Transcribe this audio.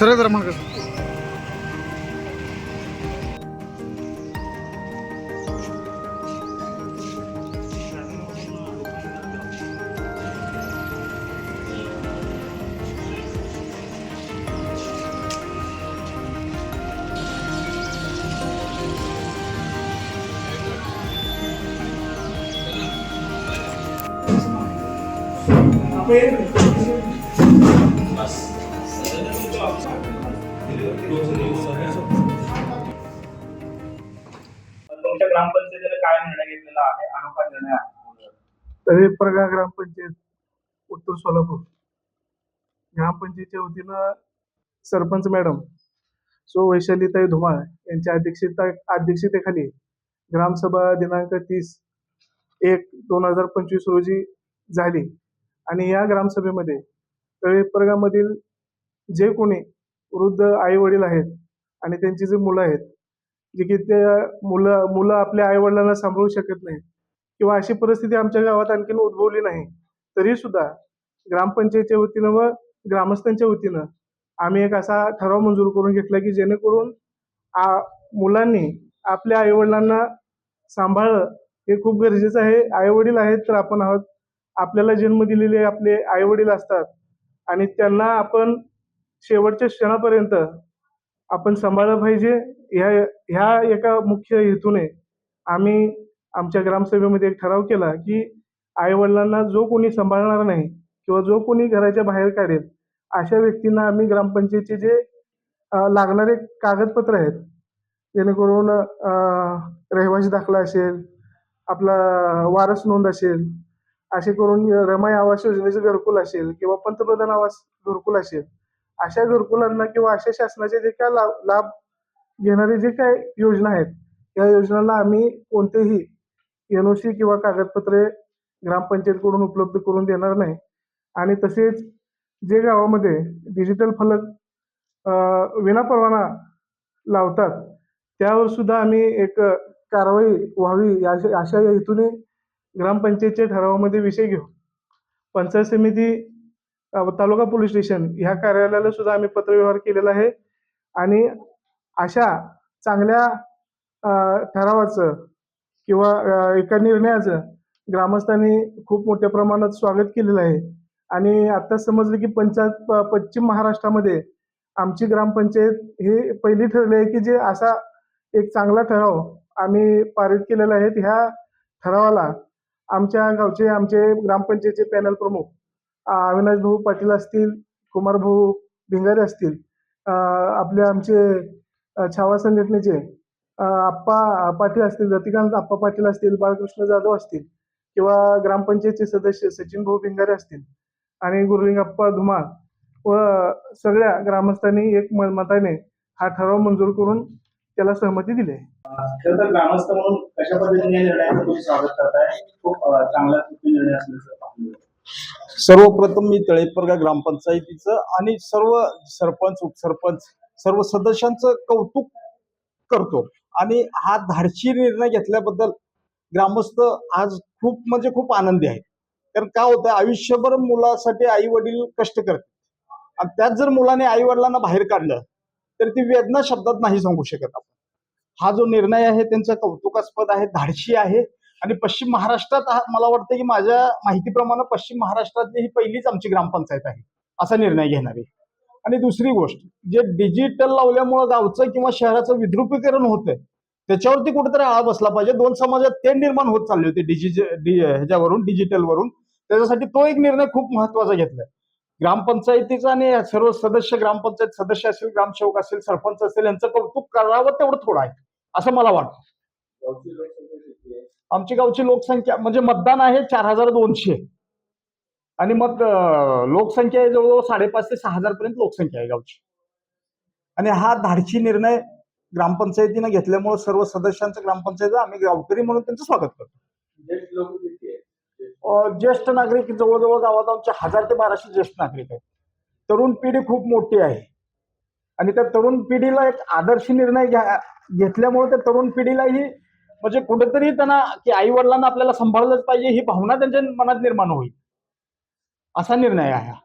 ಸುರೇಂದ್ರ ಮಾಡ್ಕ Thank you. तुमच्या ग्रामपंचायतीने काय निर्णय घेतलेला आहे? अनोखा निर्णय आहे. ग्रामपंचायत उत्तर सोलापूर. ग्रामपंचायतच्या वतीनं सरपंच मॅडम सो वैशालीताई धुमाळ यांच्या अध्यक्षता अध्यक्षतेखाली ग्रामसभा दिनांक तीस एक दोन हजार पंचवीस रोजी झाली. आणि या ग्रामसभेमध्ये तळेपरगामधील जे कोणी वृद्ध आई वडील आहेत आणि त्यांची जी मुलं आहेत जे की ते मुलं मुलं आपल्या आई वडिलांना सांभाळू शकत नाहीत किंवा अशी परिस्थिती आमच्या गावात आणखीन उद्भवली नाही तरी सुद्धा ग्रामपंचायतीच्या वतीनं व ग्रामस्थांच्या वतीनं आम्ही एक असा ठराव मंजूर करून घेतला की जेणेकरून आ मुलांनी आपल्या आईवडिलांना सांभाळणं हे खूप गरजेचं आहे. आईवडील आहेत तर आपण आहोत. आपल्याला जन्म दिलेले आपले आईवडील असतात आणि त्यांना आपण शेवटच्या क्षणापर्यंत आपण सांभाळलं पाहिजे. ह्या ह्या एका मुख्य हेतूने आम्ही आमच्या ग्रामसभेमध्ये एक ठराव केला की आईवडिलांना जो कोणी सांभाळणार नाही किंवा जो कोणी घराच्या बाहेर काढेल अशा व्यक्तींना आम्ही ग्रामपंचायतीचे जे लागणारे कागदपत्र आहेत जेणेकरून रहिवासी दाखला असेल आपला वारस नोंद असेल असे करून रमाई आवास योजनेचं घरकुल असेल किंवा पंतप्रधान आवास घरकुल असेल अशा घरकुलांना किंवा अशा शासनाचे जे काय लाभ लाभ जे काय योजना आहेत या योजनांना आम्ही कोणतेही एन ओ सी किंवा कागदपत्रे ग्रामपंचायतकडून उपलब्ध करून देणार नाही. आणि तसेच जे गावामध्ये डिजिटल फलक विनापरवाना लावतात त्यावर सुद्धा आम्ही एक कारवाई व्हावी अशा अशा हेतूने ग्रामपंचायतच्या ठरावामध्ये विषय घेऊ. पंचायत समिती तालुका पोलीस स्टेशन ह्या कार्यालयाला सुद्धा आम्ही पत्रव्यवहार केलेला आहे. आणि अशा चांगल्या ठरावाचं किंवा एका निर्णयाचं ग्रामस्थांनी खूप मोठ्या प्रमाणात स्वागत केलेलं आहे. आणि आता समजलं की पंचायत प- पश्चिम महाराष्ट्रामध्ये आमची ग्रामपंचायत हे पहिली ठरली आहे की जे असा एक चांगला ठराव आम्ही पारित केलेला आहे. ह्या ठरावाला आमच्या गावचे आमचे ग्रामपंचायतचे पॅनल प्रमुख अविनाश भाऊ पाटील असतील कुमार भाऊ भिंगारे असतील आपले आमचे छावा संघटनेचे आप्पा पाटील असतील रतिकांत आप्पा पाटील असतील बाळकृष्ण जाधव असतील किंवा ग्रामपंचायतचे सदस्य सचिन भाऊ भिंगारे असतील आणि गुरुलिंगप्पा धुमाळ व सगळ्या ग्रामस्थांनी एक मताने हा ठराव मंजूर करून त्याला सहमती दिली आहे. खरं तर ग्रामस्थ म्हणून कशा पद्धतीने निर्णयाचं तुम्ही स्वागत करताय? खूप चांगला निर्णय असल्याचं सर्वप्रथम मी तळेपरगा ग्रामपंचायतीचं आणि सर्व सरपंच उपसरपंच सर्व सदस्यांचं कौतुक करतो. आणि हा धाडशी निर्णय घेतल्याबद्दल ग्रामस्थ आज खूप म्हणजे खूप आनंदी आहेत. कारण काय होतं आयुष्यभर मुलासाठी आई वडील कष्ट करतात. आणि त्यात जर मुलाने आई वडिलांना बाहेर काढलं तर ती वेदना शब्दात नाही सांगू शकत आपण. हा जो निर्णय आहे त्यांचा कौतुकास्पद आहे धाडशी आहे. आणि पश्चिम महाराष्ट्रात मला वाटतं की माझ्या माहितीप्रमाणे पश्चिम महाराष्ट्रातली ही पहिलीच आमची ग्रामपंचायत आहे असा निर्णय घेणारी आणि दुसरी गोष्ट जे डिजिटल लावल्यामुळं गावचं किंवा शहराचं विद्रुपीकरण होतंय त्याच्यावरती कुठेतरी आळा बसला पाहिजे. दोन समाजात ते निर्माण होत चालले होते डिजिट ह्याच्यावरून डिजिटलवरून. त्याच्यासाठी तो एक निर्णय खूप महत्त्वाचा घेतलाय. ग्रामपंचायतीचा आणि सर्व सदस्य ग्रामपंचायत सदस्य असेल ग्रामसेवक असेल सरपंच असेल यांचं कौतुक करावं तेवढं थोडं आहे असं मला वाटतं. आमची गावची लोकसंख्या म्हणजे मतदान आहे चार हजार दोनशे. आणि मग लोकसंख्या आहे जवळजवळ साडेपाच ते सहा हजार पर्यंत लोकसंख्या आहे गावची. आणि हा धाडसी निर्णय ग्रामपंचायतीनं घेतल्यामुळे सर्व सदस्यांचं ग्रामपंचायत आम्ही गावकरी म्हणून त्यांचं स्वागत करतो. ज्येष्ठ नागरिक जवळजवळ गावात आमचे हजार ते बाराशे ज्येष्ठ नागरिक आहेत. तरुण पिढी खूप मोठी आहे. आणि त्या तरुण पिढीला एक आदर्श निर्णय घ्या घेतल्यामुळे त्या तरुण पिढीलाही म्हणजे कुठेतरी त्यांना की आई वडिलांना आपल्याला सांभाळलंच पाहिजे ही भावना त्यांच्या मनात निर्माण होईल. असा निर्णय आहे हा.